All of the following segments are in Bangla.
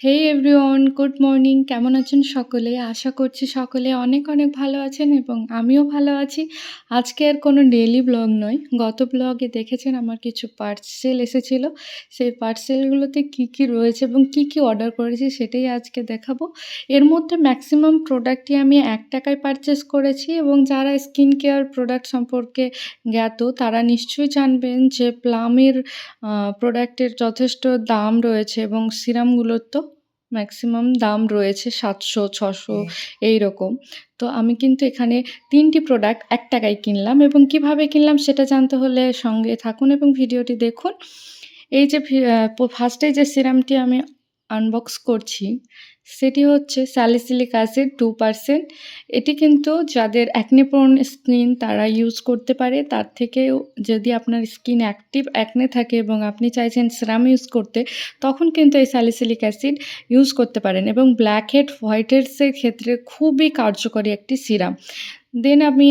হেই এভরিওয়ান গুড মর্নিং কেমন আছেন সকলে? আশা করছি সকলে অনেক অনেক ভালো আছেন এবং আমিও ভালো আছি। আজকে আর কোনো ডেইলি ব্লগ নয়। গত ব্লগে দেখেছেন আমার কিছু পার্সেল এসেছিল। সেই পার্সেলগুলোতে কি কি রয়েছে এবং কি কি অর্ডার করেছি সেটাই আজকে দেখাবো। এর মধ্যে ম্যাক্সিমাম প্রোডাক্টই আমি এক টাকায় পারচেস করেছি এবং যারা স্কিন কেয়ার প্রোডাক্ট সম্পর্কে জ্ঞাত, তারা নিশ্চয়ই জানবেন যে প্লামের প্রোডাক্টের যথেষ্ট দাম রয়েছে এবং সিরামগুলোর তো ম্যাক্সিমাম দাম রয়েছে সাতশো ছশো এইরকম। তো আমি কিন্তু এখানে তিনটি প্রোডাক্ট এক টাকায় কিনলাম এবং কীভাবে কিনলাম সেটা জানতে হলে সঙ্গে থাকুন এবং ভিডিওটি দেখুন। এই যে ফার্স্টে যে সিরামটি আমি আনবক্স করছি, সেটি হচ্ছে স্যালিসিলিক অ্যাসিড টু পারসেন্ট এটি কিন্তু যাদের অ্যাকনেপ্রোন স্কিন তারা ইউজ করতে পারে, তার থেকেও যদি আপনার স্কিন অ্যাক্টিভ অ্যাকনে থাকে এবং আপনি চাইছেন সিরাম ইউজ করতে, তখন কিন্তু এই স্যালিসিলিক অ্যাসিড ইউজ করতে পারেন এবং ব্ল্যাক হেড হোয়াইট হেডসের ক্ষেত্রে খুবই কার্যকরী একটি সিরাম দেন আমি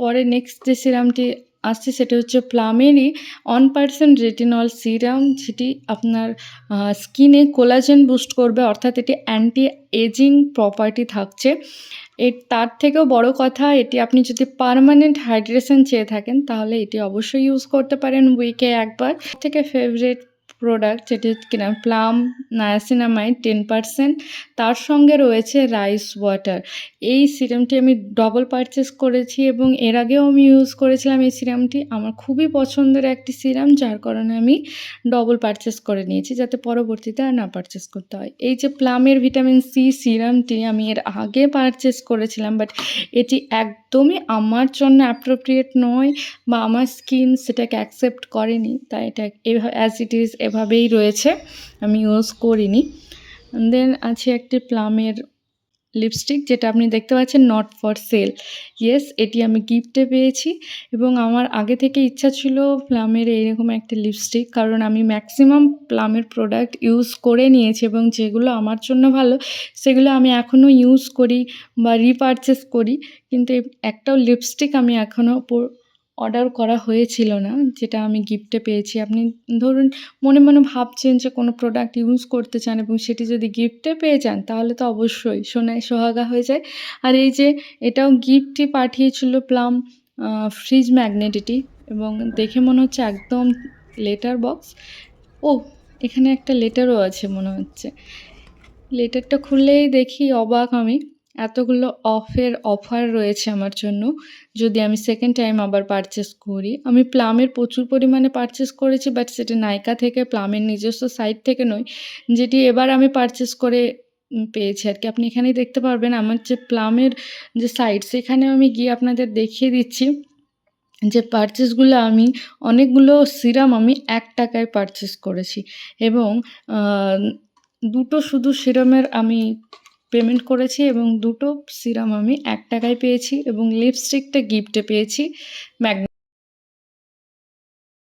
পরে নেক্সট যে সিরামটি আসছে সেটা হচ্ছে প্লামেরি ওয়ান পার্সেন্ট রেটিনল সিরাম যেটি আপনার স্কিনে কোলাজেন বুস্ট করবে, অর্থাৎ এটি অ্যান্টি এজিং প্রপার্টি থাকছে। এর, তার থেকেও বড় কথা, এটি আপনি যদি পারমানেন্ট হাইড্রেশন চেয়ে থাকেন, তাহলে এটি অবশ্যই ইউজ করতে পারেন উইকে একবার। থেকে ফেভারিট প্রোডাক্ট যেটি কিনা প্লাম নায়াসিনামাইড টেন পারসেন্ট তার সঙ্গে রয়েছে রাইস ওয়াটার এই সিরামটি আমি ডবল পারচেস করেছি এবং এর আগেও আমি ইউজ করেছিলাম এই সিরামটি আমার খুবই পছন্দের একটি সিরাম যার কারণে আমি ডবল পারচেস করে নিয়েছি যাতে পরবর্তীতে আর না পারচেস করতে হয়। এই যে প্লামের ভিটামিন সি সিরামটি আমি এর আগে পারচেস করেছিলাম বাট এটি একদমই আমার জন্য অ্যাপ্রোপ্রিয়েট নয় বা আমার স্কিন সেটাকে অ্যাকসেপ্ট করেনি। তাই এটা এভাবে অ্যাজ ইট ইজ এভাবেই রয়েছে। আমি ইউজ করিনি। দেন আছে একটি প্লামের লিপস্টিক যেটা আপনি দেখতে পাচ্ছেন নট ফর সেল ইয়েস এটি আমি গিফটে পেয়েছি এবং আমার আগে থেকে ইচ্ছা ছিল প্লামের এইরকম একটা লিপস্টিক কারণ আমি ম্যাক্সিমাম প্লামের প্রোডাক্ট ইউজ করে নিয়েছি এবং যেগুলো আমার জন্য ভালো, সেগুলো আমি এখনও ইউজ করি বা রিপারচেস করি। কিন্তু একটাও লিপস্টিক আমি এখনও অর্ডার করা হয়েছিল না, যেটা আমি গিফটে পেয়েছি। আপনি ধরুন, মনে মনে ভাবছেন যে কোনো প্রোডাক্ট ইউজ করতে চান এবং সেটি যদি গিফটে পেয়ে যান, তাহলে তো অবশ্যই সোনায় সোহাগা হয়ে যায়। আর এই যে এটাও গিফটই পাঠিয়েছিল প্লাম ফ্রিজ ম্যাগনেটিটি এবং দেখে মনে হচ্ছে একদম লেটার বক্স ও, এখানে একটা লেটারও আছে মনে হচ্ছে। লেটারটা খুললেই দেখি অবাক আমি। এতগুলো অফের অফার রয়েছে আমার জন্য। যদি আমি সেকেন্ড টাইম আবার পারচেস করি, আমি প্লামের প্রচুর পরিমাণে পারচেস করেছি বাট সেটা নাইকা থেকে প্লামের নিজস্ব সাইট থেকে নয়, যেটি এবার আমি পারচেস করে পেয়েছি আর কি। আপনি এখানেই দেখতে পারবেন আমার যে প্লামের যে সাইট সেখানে আমি গিয়ে আপনাদের দেখিয়ে দিচ্ছি যে পারচেসগুলো আমি, অনেকগুলো সিরাম আমি এক টাকায় পারচেস করেছি এবং দুটো শুধু সিরামের আমি পেমেন্ট করেছি এবং দুটো সিরাম আমি এক টাকায় পেয়েছি এবং লিপস্টিকটা গিফটে পেয়েছি। ম্যাগনে